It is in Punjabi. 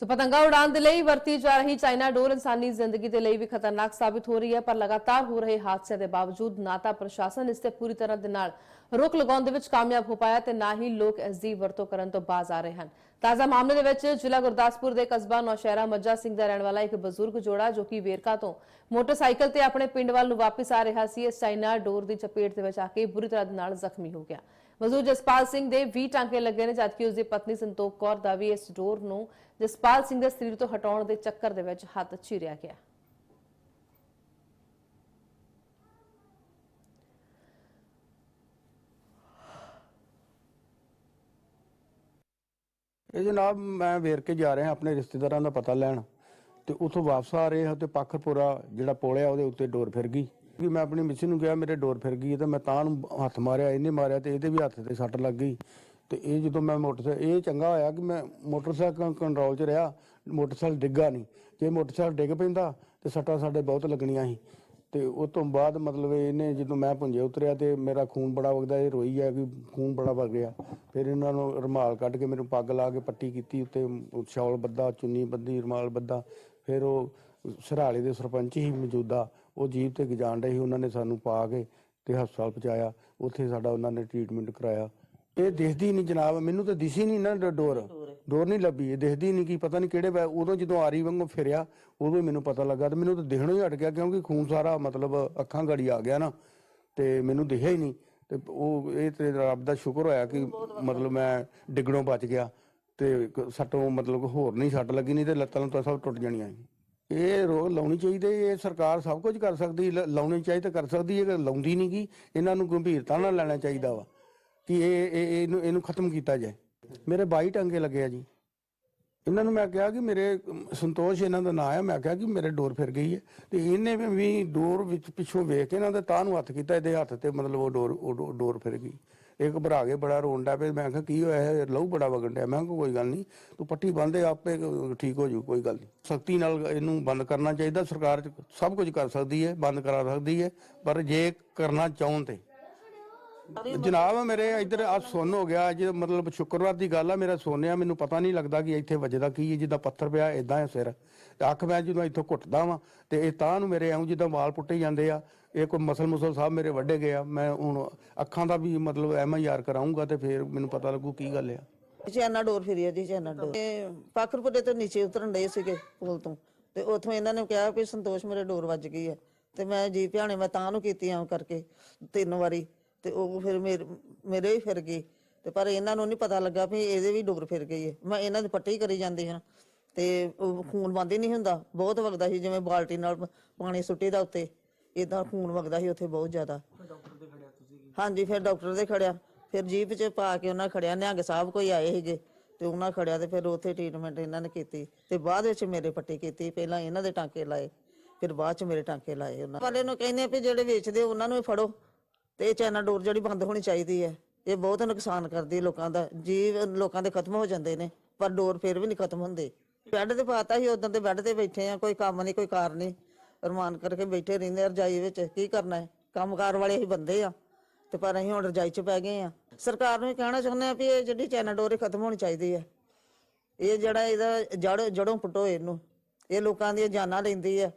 ਸੋ ਪਤੰਗਾ ਉਡਾਣ ਦੇ ਲਈ ਵਰਤੀ ਜਾ ਰਹੀ ਚਾਈਨਾ ਡੋਰ ਇਨਸਾਨੀ ਜ਼ਿੰਦਗੀ ਦੇ ਲਈ ਵੀ ਖਤਰਨਾਕ ਸਾਬਿਤ ਹੋ ਰਹੀ ਹੈ, ਪਰ ਲਗਾਤਾਰ ਹੋ ਰਹੇ ਹਾਦਸਿਆਂ ਦੇ ਬਾਵਜੂਦ ਨਾ ਤਾਂ ਪ੍ਰਸ਼ਾਸਨ ਇਸ ਤੇ ਪੂਰੀ ਤਰ੍ਹਾਂ ਦੇ ਨਾਲ ਰੋਕ ਲਗਾਉਣ ਦੇ ਵਿੱਚ ਕਾਮਯਾਬ ਹੋ ਪਾਇਆ ਤੇ ਨਾ ਹੀ ਲੋਕ ਇਸ ਦੀ ਵਰਤੋਂ ਕਰਨ ਤੋਂ ਬਾਜ਼ ਆ ਰਹੇ ਹਨ। ਤਾਜ਼ਾ ਮਾਮਲੇ ਦੇ ਵਿੱਚ ਜ਼ਿਲ੍ਹਾ ਗੁਰਦਾਸਪੁਰ ਦੇ ਕਸਬਾ ਨੌਸ਼ਹਿਰਾ ਮੱਜਾ ਸਿੰਘ ਦਾ ਰਹਿਣ ਵਾਲਾ ਇੱਕ ਬਜ਼ੁਰਗ ਜੋੜਾ ਜੋ ਕਿ ਵੇਰਕਾ ਤੋਂ ਮੋਟਰਸਾਈਕਲ ਤੇ ਆਪਣੇ ਪਿੰਡ ਵੱਲ ਨੂੰ ਵਾਪਸ ਆ ਰਿਹਾ ਸੀ, ਇਸ ਚਾਈਨਾ ਡੋਰ ਦੀ ਚਪੇਟ ਦੇ ਵਿੱਚ ਆ ਕੇ ਬੁਰੀ ਤਰ੍ਹਾਂ ਦੇ ਨਾਲ ਜ਼ਖਮੀ ਹੋ ਗਿਆ। ਮਜ਼ਦੂਰ ਜਸਪਾਲ ਸਿੰਘ ਦੇ 20 ਟਾਂਕੇ ਲੱਗੇ ਨੇ, ਜਦਕਿ ਉਸ ਦੀ ਪਤਨੀ ਸੰਤੋਖ ਕੌਰ ਦਾ ਵੀ ਇਸ ਡੋਰ ਨੂੰ ਜਸਪਾਲ ਸਿੰਘ ਦੇ ਸਰੀਰ ਤੋਂ ਹਟਾਉਣ ਦੇ ਚੱਕਰ ਦੇ ਵਿੱਚ ਹੱਥ ਚੀਰਿਆ ਗਿਆ। ਇਹ ਜਨਾਬ, ਮੈਂ ਵੇਰ ਕੇ ਜਾ ਰਿਹਾ ਆਪਣੇ ਰਿਸ਼ਤੇਦਾਰਾਂ ਦਾ ਪਤਾ ਲੈਣ, ਤੇ ਉਥੋਂ ਵਾਪਸ ਆ ਰਹੇ ਹਾਂ ਤੇ ਪੱਖਰਪੁਰਾ ਜਿਹੜਾ ਪੁਲ ਆ, ਉਹਦੇ ਉੱਤੇ ਡੋਰ ਫਿਰ ਗਈ। ਕਿ ਮੈਂ ਆਪਣੀ ਮਿੱਸੀ ਨੂੰ ਕਿਹਾ, ਮੇਰੇ ਡੋਰ ਫਿਰ ਗਈ ਹੈ ਤੇ ਮੈਂ ਤਾਂ ਨੂੰ ਹੱਥ ਮਾਰਿਆ, ਇਹਨੇ ਮਾਰਿਆ ਤੇ ਇਹਦੇ ਵੀ ਹੱਥ ਤੇ ਸੱਟ ਲੱਗ ਗਈ। ਤੇ ਇਹ ਜਦੋਂ ਮੈਂ ਮੋਟਰਸਾਈਕਲ, ਇਹ ਚੰਗਾ ਹੋਇਆ ਕਿ ਮੈਂ ਮੋਟਰਸਾਈਕਲ ਕੰਟਰੋਲ 'ਚ ਰਿਹਾ, ਮੋਟਰਸਾਈਕਲ ਡਿੱਗਾ ਨਹੀਂ। ਜੇ ਮੋਟਰਸਾਈਕਲ ਡਿੱਗ ਪੈਂਦਾ ਤੇ ਸੱਟਾਂ ਸਾਡੇ ਬਹੁਤ ਲੱਗਣੀਆਂ ਸੀ। ਤੇ ਉਸ ਤੋਂ ਬਾਅਦ ਮਤਲਬ ਇਹਨੇ ਜਦੋਂ ਮੈਂ ਪੁੰਜੇ ਉਤਰਿਆ ਤੇ ਮੇਰਾ ਖੂਨ ਬੜਾ ਵਗਦਾ, ਇਹ ਰੋਈ ਹੈ ਕਿ ਖੂਨ ਬੜਾ ਵਗ ਗਿਆ। ਫਿਰ ਇਹਨਾਂ ਨੂੰ ਰੁਮਾਲ ਕੱਢ ਕੇ ਮੈਨੂੰ ਪੱਗ ਲਾ ਕੇ ਪੱਟੀ ਕੀਤੀ, ਉੱਤੇ ਸ਼ਾਲ ਬੱਧਾ, ਚੁੰਨੀ ਬੱਦੀ ਰੁਮਾਲ ਬੱਦਾ ਫਿਰ ਉਹ ਸਰਾਲੇ ਦੇ ਸਰਪੰਚ ਹੀ ਮੌਜੂਦਾ। ਉਹ ਜੀਪ ਤੇ ਗਜਾਣ ਰਹੇ ਸੀ, ਉਹਨਾਂ ਨੇ ਸਾਨੂੰ ਪਾ ਕੇ ਤੇ ਹਸਪਤਾਲ ਪਹੁੰਚਾਇਆ। ਉੱਥੇ ਸਾਡਾ ਉਹਨਾਂ ਨੇ ਟ੍ਰੀਟਮੈਂਟ ਕਰਾਇਆ। ਇਹ ਦਿਖਦੀ ਨਹੀਂ ਜਨਾਬ, ਮੈਨੂੰ ਤਾਂ ਦਿਸੀ ਨਹੀਂ ਨਾ ਡੋਰ। ਡੋਰ ਨਹੀਂ ਲੱਭੀ, ਇਹ ਦਿਖਦੀ ਨਹੀਂ ਕੀ, ਪਤਾ ਨਹੀਂ ਕਿਹੜੇ ਉਦੋਂ ਜਦੋਂ ਆਰੀ ਵਾਂਗੂ ਫਿਰਿਆ, ਉਦੋਂ ਮੈਨੂੰ ਪਤਾ ਲੱਗਾ ਤੇ ਮੈਨੂੰ ਤਾਂ ਦਿਖਣੋਂ ਹੀ ਹਟ ਗਿਆ ਕਿਉਂਕਿ ਖੂਨ ਸਾਰਾ ਮਤਲਬ ਅੱਖਾਂ ਗੜੀ ਆ ਗਿਆ ਨਾ, ਤੇ ਮੈਨੂੰ ਦਿਖਿਆ ਹੀ ਨਹੀਂ। ਤੇ ਉਹ, ਇਹ ਤੇ ਰੱਬ ਦਾ ਸ਼ੁਕਰ ਹੋਇਆ ਕਿ ਮਤਲਬ ਮੈਂ ਡਿੱਗਣੋਂ ਬਚ ਗਿਆ ਤੇ ਸੱਟੋਂ ਮਤਲਬ ਹੋਰ ਨਹੀਂ ਸੱਟ ਲੱਗੀ, ਨਹੀਂ ਤੇ ਲੱਤਾਂ ਨੂੰ ਤਾਂ ਸਭ ਟੁੱਟ ਜਾਣੀਆਂ ਸੀ। ਇਹ ਰੋਗ ਲਾਉਣੀ ਚਾਹੀਦੀ ਇਹ ਸਰਕਾਰ ਸਭ ਕੁਝ ਕਰ ਸਕਦੀ ਲ- ਲਾਉਣੀ ਚਾਹੀਦੀ ਤਾਂ ਕਰ ਸਕਦੀ ਹੈ ਲਾਉਂਦੀ ਨਹੀਂ ਗੀ ਇਹਨਾਂ ਨੂੰ ਗੰਭੀਰਤਾ ਨਾਲ ਲੈਣਾ ਚਾਹੀਦਾ ਵਾ ਕਿ ਇਹ ਇਹ- ਇਹਨੂੰ ਇਹਨੂੰ ਖਤਮ ਕੀਤਾ ਜਾਏ। ਮੇਰੇ 22 ਟੰਗੇ ਲੱਗੇ ਆ ਜੀ। ਇਹਨਾਂ ਨੂੰ ਮੈਂ ਕਿਹਾ ਕਿ ਮੇਰੇ ਅਮ, ਸੰਤੋਸ਼ ਇਹਨਾਂ ਦਾ ਨਾਂ ਹੈ ਮੈਂ ਕਿਹਾ ਕਿ ਮੇਰੇ ਡੋਰ ਫਿਰ ਗਈ ਹੈ। ਤੇ ਇਹਨੇ ਵੀ- ਵੀ ਡੋਰ ਵਿੱਚ ਪਿੱਛੋਂ ਵੇਖ ਕੇ ਇਹਨਾਂ ਦੇ ਤਾਂ ਨੂੰ ਹੱਥ ਕੀਤਾ ਇਹਦੇ ਹੱਥ ਤੇ ਮਤਲਬ ਉਹ ਡੋਰ ਉਹ ਡੋ- ਡੋਰ ਫਿਰ ਗਈ। ਇਹ ਘਬਰਾ ਕੇ ਬੜਾ ਰੋਣ ਡਿਆ ਪਿਆ, ਮੈਂ ਕਿਹਾ ਕੀ ਹੋਇਆ ਹੈ? ਲਹੂ ਬੜਾ ਵਗਣ ਡਿਆ। ਮੈਂ ਕਿਹਾ ਕੋਈ ਗੱਲ ਨਹੀਂ, ਤੂੰ ਪੱਟੀ ਬੰਨ੍ਹ ਦੇ ਆਪੇ, ਠੀਕ ਹੋ ਜੂ, ਕੋਈ ਗੱਲ ਨਹੀਂ। ਸਖਤੀ ਨਾਲ ਇਹਨੂੰ ਬੰਦ ਕਰਨਾ ਚਾਹੀਦਾ, ਸਰਕਾਰ ਸਭ ਕੁਝ ਕਰ ਸਕਦੀ ਹੈ, ਬੰਦ ਕਰਾ ਸਕਦੀ ਹੈ, ਪਰ ਜੇ ਕਰਨਾ ਚਾਹਣ ਤੇ। ਜਨਾਬ ਮੇਰੇ ਇੱਧਰ ਆ ਸੁੰਨ ਹੋ ਗਿਆ ਜੇ ਮਤਲਬ ਸ਼ੁੱਕਰਵਾਰ ਦੀ ਗੱਲ ਆ, ਮੇਰਾ ਸੋਨਿਆ, ਮੈਨੂੰ ਪਤਾ ਨਹੀਂ ਲੱਗਦਾ ਕਿ ਇੱਥੇ ਵੱਜਦਾ ਕੀ ਹੈ, ਜਿੱਦਾਂ ਪੱਥਰ ਪਿਆ ਇਦਾਂ ਹੈ ਸਿਰ। ਤੇ ਅੱਖ ਮੈਂ ਜਦੋਂ ਇੱਥੋਂ ਘੁੱਟਦਾ ਵਾਂ, ਤੇ ਇਹ ਤਾਂ ਨੂੰ ਮੇਰੇ ਐਉਂ ਜਿੱਦਾਂ ਵਾਲ ਪੁੱਟੇ ਜਾਂਦੇ ਆ ਇਹ ਕੋਈ ਮਸਲ ਮੁਸਲ ਸਾਹਿਬ ਮੇਰੇ ਵੱਡੇ ਗਏ ਮੈਂ ਹੁਣ ਅੱਖਾਂ ਦਾ ਵੀ ਮਤਲਬ ਐਮ ਕਰਾਉਂਗਾ ਤੇ ਫਿਰ ਮੈਨੂੰ ਪਤਾ ਲੱਗੂ ਕੀ ਗੱਲ ਆ। ਚੈਨਾ ਡੋਰ ਫਿਰੀ ਜੀ, ਚੈਨਾ ਡੋਰ। ਤੇ ਪਾਖਰਪੁਰੇ ਤੋਂ ਨੀਚੇ ਉਤਰਨ ਡਏ ਸੀਗੇ ਪੁਲ ਤੋਂ। ਤੇ ਉੱਥੋਂ ਇਹਨਾਂ ਨੇ ਕਿਹਾ ਵੀ ਸੰਤੋਸ਼ ਮੇਰੇ ਡੋਰ ਵੱਜ ਗਈ ਹੈ ਤੇ ਮੈਂ ਜੀ ਭਿਆਣੇ ਮੈਂ ਤਾਂ ਨੂੰ ਕੀਤੀ ਆਂ ਕਰਕੇ ਤਿੰਨ ਵਾਰੀ। ਤੇ ਉਹ ਫਿਰ ਮੇਰੇ ਮੇਰੇ ਹੀ ਫਿਰ ਗਈ ਤੇ ਪਰ ਇਹਨਾਂ ਨੂੰ ਨਹੀਂ ਪਤਾ ਲੱਗਾ ਵੀ ਇਹਦੇ ਵੀ ਡੋਰ ਫਿਰ ਗਈ ਹੈ ਮੈਂ ਇਹਨਾਂ ਦੀ ਪੱਟੀ ਕਰੀ ਜਾਂਦੀ ਹਾਂ। ਤੇ ਉਹ ਖੂਨ ਬੰਦ ਹੀ ਨਹੀਂ ਹੁੰਦਾ। ਬਹੁਤ ਵਗਦਾ ਸੀ, ਜਿਵੇਂ ਬਾਲਟੀ ਨਾਲ ਪਾਣੀ ਸੁੱਟੀ ਦਾ ਉੱਤੇ। ਇਦਾਂ ਖੂਨ ਵਗਦਾ ਸੀ ਉੱਥੇ ਬਹੁਤ ਜ਼ਿਆਦਾ। ਹਾਂਜੀ ਫਿਰ ਡਾਕਟਰ ਦੇ ਖੜਿਆ। ਫਿਰ ਜੀਪ 'ਚ ਪਾ ਕੇ ਉਹਨਾਂ ਖੜਿਆ। ਨਿਹੰਗ ਸਾਹਿਬ ਕੋਈ ਆਏ ਸੀਗੇ ਤੇ ਉਹਨਾਂ ਖੜਿਆ ਤੇ ਫਿਰ ਉੱਥੇ ਟ੍ਰੀਟਮੈਂਟ ਇਹਨਾਂ ਨੇ ਕੀਤੀ ਤੇ ਬਾਅਦ ਵਿੱਚ ਮੇਰੇ ਪੱਟੀ ਕੀਤੀ। ਪਹਿਲਾਂ ਇਹਨਾਂ ਦੇ ਟਾਂਕੇ ਲਾਏ ਫਿਰ ਬਾਅਦ 'ਚ ਮੇਰੇ ਟਾਂਕੇ ਲਾਏ ਉਹਨਾਂ। ਵਾਲੇ ਨੂੰ ਕਹਿੰਦੇ ਆ ਵੀ ਜਿਹੜੇ ਵੇਚਦੇ ਉਹਨਾਂ ਨੂੰ ਵੀ ਫੜੋ ਤੇ ਇਹ ਚਾਈਨਾ ਡੋਰ ਜਿਹੜੀ ਬੰਦ ਹੋਣੀ ਚਾਹੀਦੀ ਹੈ ਇਹ ਬਹੁਤ ਨੁਕਸਾਨ ਕਰਦੀ ਹੈ ਲੋਕਾਂ ਦਾ। ਜੀਵ ਲੋਕਾਂ ਦੇ ਖਤਮ ਹੋ ਜਾਂਦੇ ਨੇ ਪਰ ਡੋਰ ਫਿਰ ਵੀ ਨਹੀਂ ਖਤਮ ਹੁੰਦੇ। ਬੈੱਡ ਤੇ ਪਾਤਾ ਸੀ ਉਦੋਂ ਤੇ ਬੈੱਡ ਤੇ ਬੈਠੇ ਆ ਕੋਈ ਕੰਮ ਨਹੀਂ ਕੋਈ ਕਾਰ ਨਹੀਂ। ਰਮਾਨ ਕਰਕੇ ਬੈਠੇ ਰਹਿੰਦੇ ਆ, ਰਜਾਈ ਵਿੱਚ। ਕੀ ਕਰਨਾ ਹੈ? ਕੰਮਕਾਰ ਵਾਲੇ ਹੀ ਬੰਦੇ ਆ। ਤੇ ਪਰ ਅਸੀਂ ਹੁਣ ਰਜਾਈ 'ਚ ਪੈ ਗਏ ਆ। ਸਰਕਾਰ ਨੂੰ ਇਹ ਕਹਿਣਾ ਚਾਹੁੰਦੇ ਆ ਵੀ ਇਹ ਜਿਹੜੀ ਚਾਈਨਾ ਡੋਰ ਇਹ ਖਤਮ ਹੋਣੀ ਚਾਹੀਦੀ ਹੈ। ਇਹ ਜਿਹੜਾ ਇਹਦਾ ਜੜ ਜੜੋਂ ਪੁੱਟੋ ਇਹਨੂੰ। ਇਹ ਲੋਕਾਂ ਦੀਆਂ ਜਾਨਾਂ ਲੈਂਦੀ ਹੈ।